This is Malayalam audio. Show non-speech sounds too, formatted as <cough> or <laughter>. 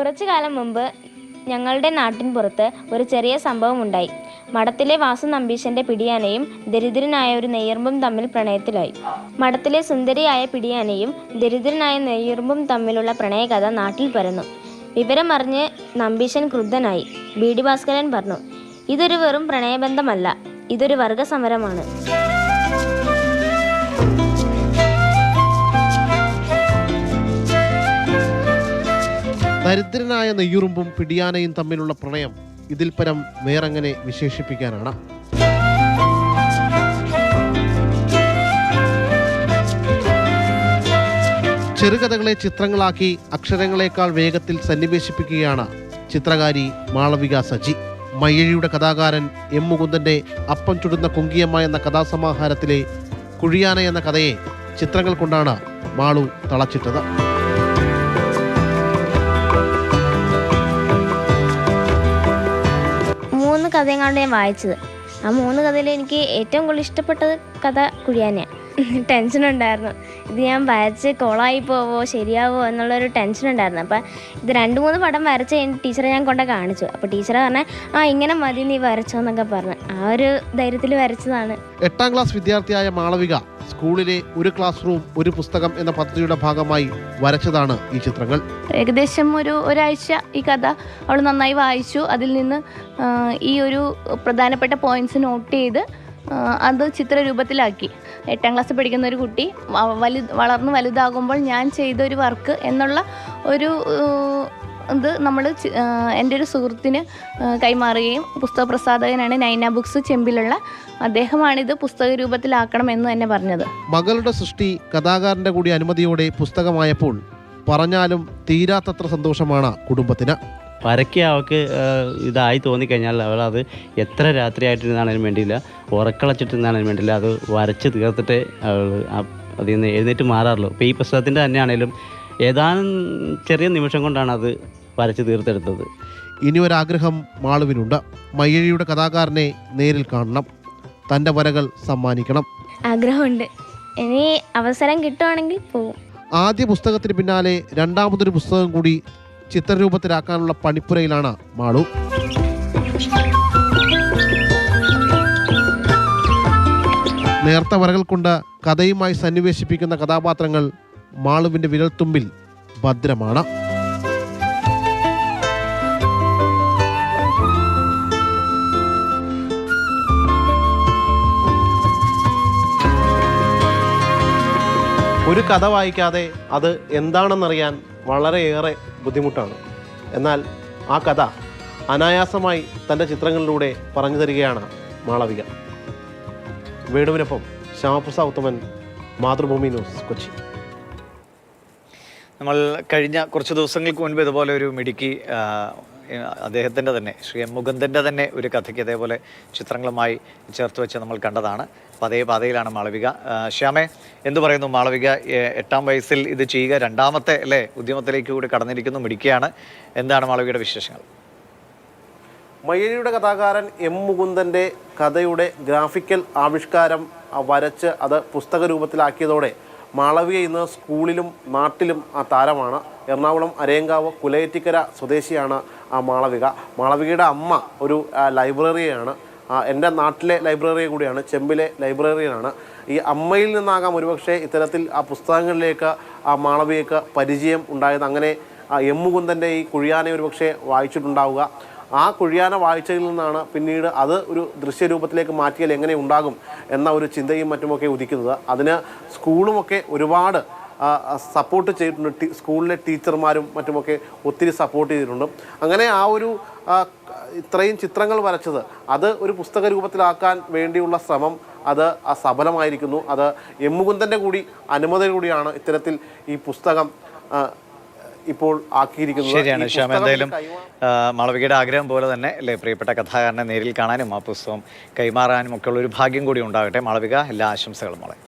കുറച്ചു കാലം മുമ്പ് ഞങ്ങളുടെ നാട്ടിൻ പുറത്ത് ഒരു ചെറിയ സംഭവം ഉണ്ടായി. മഠത്തിലെ വാസു നമ്പീശന്റെ പിടിയാനയും ദരിദ്രനായ ഒരു നെയ്യർമ്പും തമ്മിൽ പ്രണയത്തിലായി. മഠത്തിലെ സുന്ദരിയായ പിടിയാനയും ദരിദ്രനായ നെയ്യർമ്പും തമ്മിലുള്ള പ്രണയകഥ നാട്ടിൽ പരന്നു. വിവരമറിഞ്ഞ് നമ്പീശൻ ക്രുദ്ധനായി. ബി ഡി ഭാസ്കരൻ പറഞ്ഞു ഇതൊരു വെറും പ്രണയബന്ധമല്ല ഇതൊരു വർഗസമരമാണ്. ദരിദ്രനായ നെയ്യുറുമ്പും പിടിയാനയും തമ്മിലുള്ള പ്രണയം ഇതിൽ പരം വേറെങ്ങനെ വിശേഷിപ്പിക്കാനാണ്? ചെറുകഥകളെ ചിത്രങ്ങളാക്കി അക്ഷരങ്ങളെക്കാൾ വേഗത്തിൽ സന്നിവേശിപ്പിക്കുകയാണ് ചിത്രകാരി മാളവിക സജി. മയ്യഴിയുടെ കഥാകാരൻ എം മുകുന്ദന്റെ അപ്പം ചുടുന്ന കുങ്കിയമ്മ എന്ന കഥാസമാഹാരത്തിലെ കുഴിയാന എന്ന കഥയെ ചിത്രങ്ങൾ കൊണ്ടാണ് മാളു തളച്ചിട്ടത്. കഥയെങ്ങാണ്ട് ഞാൻ വായിച്ചത്. ആ മൂന്ന് കഥയിൽ എനിക്ക് ഏറ്റവും കൂടുതൽ ഇഷ്ടപ്പെട്ടത് കഥ കുഴിയാനയാണ്. <laughs> ടെൻഷൻ ഉണ്ടായിരുന്നു. ഇത് ഞാൻ വരച്ച് കൊളായി പോവോ ശരിയാവോ എന്നുള്ളൊരു ടെൻഷൻ ഉണ്ടായിരുന്നു. അപ്പം ഇത് രണ്ട് മൂന്ന് പടം വരച്ച് കഴിഞ്ഞ് ടീച്ചറെ ഞാൻ കൊണ്ട് കാണിച്ചു. അപ്പോൾ ടീച്ചറെ പറഞ്ഞ ആ ഇങ്ങനെ മതി നീ വരച്ചോ എന്നൊക്കെ പറഞ്ഞു. ആ ഒരു ധൈര്യത്തിൽ വരച്ചതാണ്. എട്ടാം ക്ലാസ് വിദ്യാർത്ഥിയായ മാളവിക സ്കൂളിലെ ഒരു ക്ലാസ് റൂം ഒരു പുസ്തകം എന്ന പദ്ധതിയുടെ ഭാഗമായി വരച്ചതാണ് ഈ ചിത്രങ്ങൾ. ഏകദേശം ഒരു ഒരാഴ്ച ഈ കഥ അവൾ നന്നായി വായിച്ചു. അതിൽ നിന്ന് ഈ ഒരു പ്രധാനപ്പെട്ട പോയിന്റ്സ് നോട്ട് ചെയ്ത് അത് ചിത്രരൂപത്തിലാക്കി. എട്ടാം ക്ലാസ്സിൽ പഠിക്കുന്ന ഒരു കുട്ടി വലു വളർന്ന് വലുതാകുമ്പോൾ ഞാൻ ചെയ്ത ഒരു വർക്ക് എന്നുള്ള ഒരു ഇത് നമ്മൾ എന്റെ ഒരു സുഹൃത്തിന് കൈമാറുകയും പുസ്തക പ്രസാധകനാണ് നൈന ബുക്സ് ചെമ്പിലുള്ള അദ്ദേഹമാണിത് പുസ്തക രൂപത്തിലാക്കണം എന്ന് തന്നെ പറഞ്ഞത്. മകളുടെ സൃഷ്ടി കഥാകാരന്റെ കൂടി അനുമതിയോടെ പുസ്തകമായപ്പോൾ പറഞ്ഞാലും തീരാത്തത്ര സന്തോഷമാണ് കുടുംബത്തിന്. വരയ്ക്ക് അവൾക്ക് ഇതായി തോന്നിക്കഴിഞ്ഞാൽ അവൾ അത് എത്ര രാത്രിയായിട്ടിരുന്നാണേലും വേണ്ടിയില്ല. ഉറക്കളച്ചിട്ടിരുന്നാണേലും വേണ്ടിയില്ല. അത് വരച്ച് തീർത്തിട്ടേ അവൾ അതിൽ നിന്ന് എഴുന്നേറ്റ് മാറാറുള്ളൂ. ഇപ്പോൾ ഈ പുസ്തകത്തിന്റെ തന്നെയാണേലും ഏതാനും ചെറിയ നിമിഷം കൊണ്ടാണ് അത് വരച്ച് തീർത്തെടുത്തത്. ഇനി ഒരാഗ്രഹം മാളുവിനുണ്ട്. മയ്യഴിയുടെ കഥാകാരനെ നേരിൽ കാണണം. തന്റെ വരകൾ സമ്മാനിക്കണം. ആഗ്രഹമുണ്ട്. ഇനി അവസരം കിട്ടുവാണെങ്കിൽ പോകും ആദ്യ പുസ്തകത്തിന് പിന്നാലെ രണ്ടാമതൊരു പുസ്തകം കൂടി ചിത്രരൂപത്തിലാക്കാനുള്ള പണിപ്പുരയിലാണ് മാളു. നേർത്ത വരകൾ കൊണ്ട് കഥയുമായി സന്നിവേശിപ്പിക്കുന്ന കഥാപാത്രങ്ങൾ മാളുവിന്റെ വിരൽത്തുമ്പിൽ ഭദ്രമാണ്. ഒരു കഥ വായിക്കാതെ അത് എന്താണെന്നറിയാൻ വളരെയേറെ ബുദ്ധിമുട്ടാണ്. എന്നാൽ ആ കഥ അനായാസമായി തന്റെ ചിത്രങ്ങളിലൂടെ പറഞ്ഞു തരികയാണ് മാളവിക. വേണുവിനൊപ്പം ശ്യാമപ്രസാദ് ഉത്തമൻ മാതൃഭൂമി ന്യൂസ് കൊച്ചി. നമ്മൾ കഴിഞ്ഞ കുറച്ച് ദിവസങ്ങൾക്ക് മുൻപ് ഇതുപോലെ ഒരു മിടുക്കി അദ്ദേഹത്തിന്റെ തന്നെ ശ്രീ എം മുകുന്ദന്റെ തന്നെ ഒരു കഥയ്ക്ക് അതേപോലെ ചിത്രങ്ങളുമായി ചേർത്ത് വെച്ച് നമ്മൾ കണ്ടതാണ്. അപ്പോൾ അതേ പാതയിലാണ് മാളവിക. ശ്യാമേ എന്തു പറയുന്നു? മാളവിക എട്ടാം വയസ്സിൽ ഇത് ചെയ്യുക രണ്ടാമത്തെ അല്ലേ ഉദ്യമത്തിലേക്ക് കൂടി കടന്നിരിക്കുന്നു മിടുക്കിയാണ്. എന്താണ് മാളവികയുടെ വിശേഷങ്ങൾ? മയ്യഴിയുടെ കഥാകാരൻ എം മുകുന്ദന്റെ കഥയുടെ ഗ്രാഫിക്കൽ ആവിഷ്കാരം വരച്ച് അത് പുസ്തക രൂപത്തിലാക്കിയതോടെ മാളവിക ഇന്ന് സ്കൂളിലും നാട്ടിലും ആ താരമാണ്. എറണാകുളം അരയങ്കാവ് കുലയറ്റിക്കര സ്വദേശിയാണ് ആ മാളവിക. മാളവികയുടെ അമ്മ ഒരു ലൈബ്രറിയാണ്. എന്റെ നാട്ടിലെ ലൈബ്രറി കൂടിയാണ് ചെമ്പിലെ ലൈബ്രറിയാണ്. ഈ അമ്മയിൽ നിന്നാകാം ഒരുപക്ഷെ ഇത്തരത്തിൽ ആ പുസ്തകങ്ങളിലേക്ക് ആ മാളവികയ്ക്ക് പരിചയം ഉണ്ടായത്. അങ്ങനെ എം മുകുന്ദന്റെ ഈ കുഴിയാനെ ഒരുപക്ഷെ വായിച്ചിട്ടുണ്ടാവുക. ആ കുഴിയാന വായിച്ചതിൽ നിന്നാണ് പിന്നീട് അത് ഒരു ദൃശ്യരൂപത്തിലേക്ക് മാറ്റിയാൽ എങ്ങനെ ഉണ്ടാകും എന്ന ഒരു ചിന്തയും മറ്റുമൊക്കെ ഉദിക്കുന്നത്. അതിന് സ്കൂളുമൊക്കെ ഒരുപാട് സപ്പോർട്ട് ചെയ്തിട്ടുണ്ട്. സ്കൂളിലെ ടീച്ചർമാരും മറ്റുമൊക്കെ ഒത്തിരി സപ്പോർട്ട് ചെയ്തിട്ടുണ്ട്. അങ്ങനെ ആ ഒരു ഇത്രയും ചിത്രങ്ങൾ വരച്ചത് അത് ഒരു പുസ്തക രൂപത്തിലാക്കാൻ വേണ്ടിയുള്ള ശ്രമം. അത് സഫലമായിരിക്കുന്നു. അത് എം മുകുന്ദന്റെ കൂടി അനുമതി കൂടിയാണ് ഇത്തരത്തിൽ ഈ പുസ്തകം ഇപ്പോൾ ആക്കിയിരിക്കുന്നത് ശരിയാണ് ശ്യാം. എന്തായാലും മാളവികയുടെ ആഗ്രഹം പോലെ തന്നെ അല്ലേ പ്രിയപ്പെട്ട കഥാകാരനെ നേരിൽ കാണാനും ആ പുസ്തകം കൈമാറാനും ഒക്കെയുള്ള ഒരു ഭാഗ്യം കൂടി ഉണ്ടാകട്ടെ. മാളവിക എല്ലാ ആശംസകളും മോളെ.